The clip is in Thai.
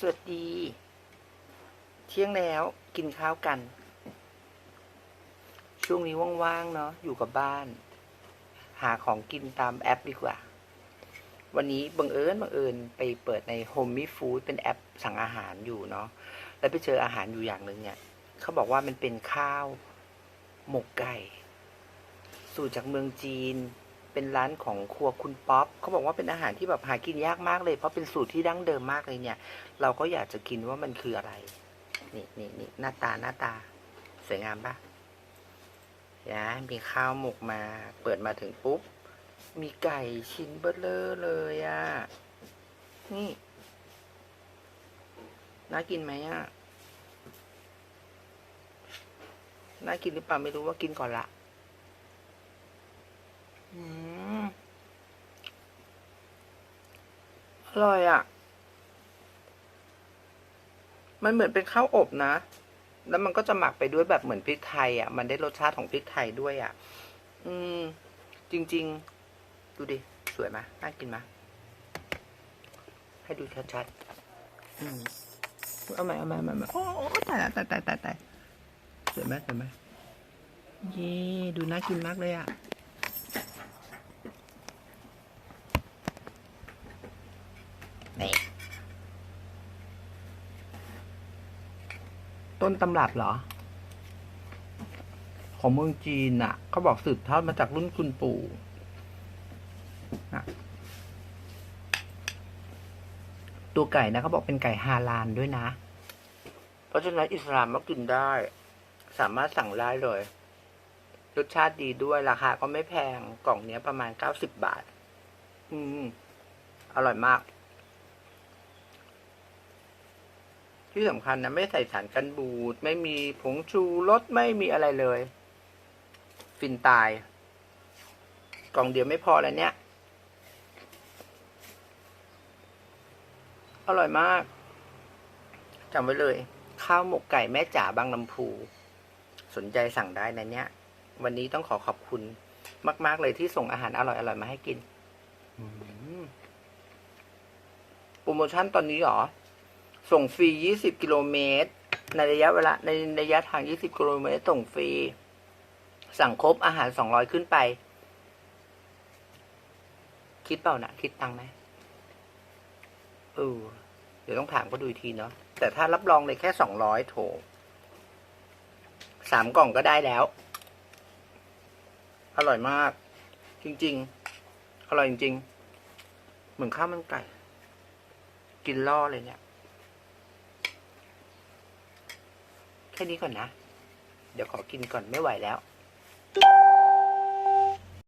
สวัสดี เที่ยงแล้วกินข้าวกัน ช่วงนี้ว่างๆเนาะอยู่กับบ้าน หาของกินตามแอปดีกว่า วันนี้บังเอิญบังเอิญไปเปิดใน Home Me Food เป็นแอปสั่งอาหารอยู่เนาะแล้วไปเจออาหารอยู่อย่างหนึ่งเนี่ยเขาบอกว่ามันเป็นข้าว หมกไก่ สูตรจากเมืองจีน เป็นร้านของครัวคุณป๊อปเขาบอกว่าเป็นอาหารที่แบบหากินยากมากเลย เพราะเป็นสูตรที่ดั้งเดิมมากเลยเนี่ย เราก็อยากจะกินว่ามันคืออะไร นี่นี่นี่หน้าตาหน้าตา สวยงามปะยะมีข้าวหมกมา เปิดมาถึงปุ๊บ มีไก่ชิ้นเบลเลอร์เลยอะ่ะ นี่ น่ากินไหมอะ่ะ น่ากินหรือเปล่าไม่รู้ว่ากินก่อนละ อร่อยอะ มันเหมือนเป็นข้าวอบนะ แล้วมันก็จะหมักไปด้วยแบบเหมือนพริกไทย อะ มันได้รสชาติของพริกไทยด้วยอะ อืม จริง ๆ ดูดิ สวยไหมน่ากินไหมให้ดูชัดๆ อืมเอาไหม่เอาไหมเอาไหมเอาไหมโอ้โอ้ตายตายตายตายตายสวยไหมสวยไหมเย่ดูน่ากินมากเลยอะ นี่ต้นตำรับเหรอ ของเมืองจีนน่ะเขาบอกสืบทอดมาจากรุ่นคุณปู่นะตัวไก่นะเขาบอกเป็นไก่ฮาลาลด้วยนะ เพราะฉะนั้นอิสลามก็กินได้ สามารถสั่งได้เลย รสชาติดีด้วยราคาก็ไม่แพงกล่องเนี้ยประมาณเก้าสิบบาท อืม อร่อยมาก ที่สำคัญนะไม่ใส่สารกันบูด ไม่มีผงชูรสไม่มีอะไรเลย ฟินตาย กล่องเดียวไม่พอแล้วเนี่ยอร่อยมากจำไว้เลย ข้าวหมกไก่แม่จ๋าบางลำพูสนใจสั่งได้นะเนี่ยวันนี้ต้องขอขอบคุณมาก ๆ เลยที่ส่งอาหารอร่อยๆมาให้กินอืมโปรโมชั่นตอนนี้เหรอ ส่งฟรี 20 กิโลเมตร ในระยะเวลาในระยะทาง 20 กิโลเมตร ส่งฟรี สั่งครบอาหาร 200 ขึ้นไป คิดเปล่านะคิดตังไหมเออเดี๋ยวต้องถามก็ดูทีเนาะ แต่ถ้ารับรองเลยแค่ 200 โถสามกล่องก็ได้แล้ว อร่อยมาก จริง ๆ อร่อยจริง ๆ เหมือนข้าวมันไก่ กินล่อเลยเนี่ย แค่นี้ก่อนนะ เดี๋ยวขอกินก่อนไม่ไหวแล้ว